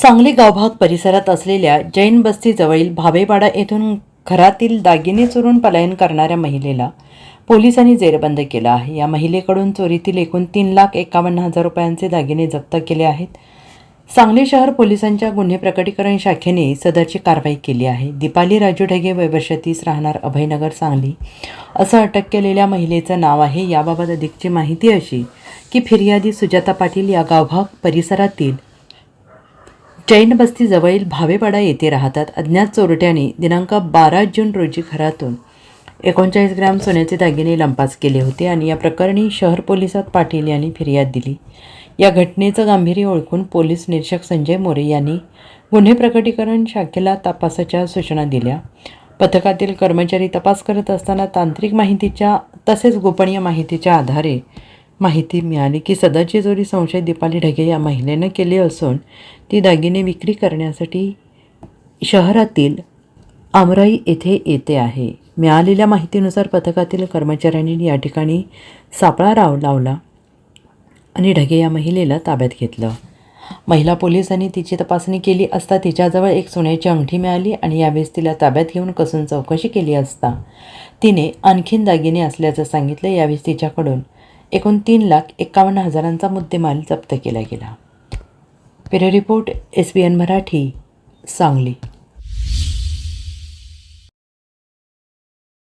सांगली गावभाग परिसरात असलेल्या जैन बस्तीजवळील भावेपाडा येथून घरातील दागिने चोरून पलायन करणाऱ्या महिलेला पोलिसांनी जेरबंद केला आहे. या महिलेकडून चोरीतील एकूण तीन लाख एकावन्न हजार रुपयांचे दागिने जप्त केले आहेत. सांगली शहर पोलिसांच्या गुन्हे प्रकटीकरण शाखेने सदरची कारवाई केली आहे. दीपाली राजू ढगे वय तीस राहणार अभयनगर सांगली. असं अटक केलेल्या महिलेचं नाव आहे. याबाबत अधिकची माहिती अशी की फिर्यादी सुजाता पाटील या गावभाग परिसरातील जैन बस्ती जवळील भावेपाडा येथे राहतात अज्ञात चोरट्याने दिनांक बारा जून रोजी घरातून एकोणचाळीस ग्रॅम सोन्याचे दागिने लंपास केले होते आणि या प्रकरणी शहर पोलिसात पाटील यांनी फिर्याद दिली. या घटनेचं गांभीर्य ओळखून पोलीस निरीक्षक संजय मोरे यांनी गुन्हे प्रकटीकरण शाखेला तपासाच्या सूचना दिल्या. पथकातील कर्मचारी तपास करत असताना तांत्रिक माहितीच्या तसेच गोपनीय माहितीच्या आधारे माहिती मिळाली की सदरची चोरी संशय दीपाली ढगे या महिलेनं केली असून ती दागिने विक्री करण्यासाठी शहरातील आमराई येथे येते आहे. मिळालेल्या माहितीनुसार पथकातील कर्मचाऱ्यांनी या ठिकाणी सापळा राव लावला आणि ढगे या महिलेला ताब्यात घेतलं. महिला पोलिसांनी तिची तपासणी केली असता तिच्याजवळ एक सोन्याची अंगठी मिळाली आणि यावेळेस तिला ताब्यात घेऊन कसून चौकशी केली असता तिने आणखीन दागिने असल्याचं सांगितलं. यावेळेस तिच्याकडून एकूण तीन लाख एकावन्न हजारांचा मुद्देमाल जप्त केला गेला. पेरो report S B N Marathi Sangli.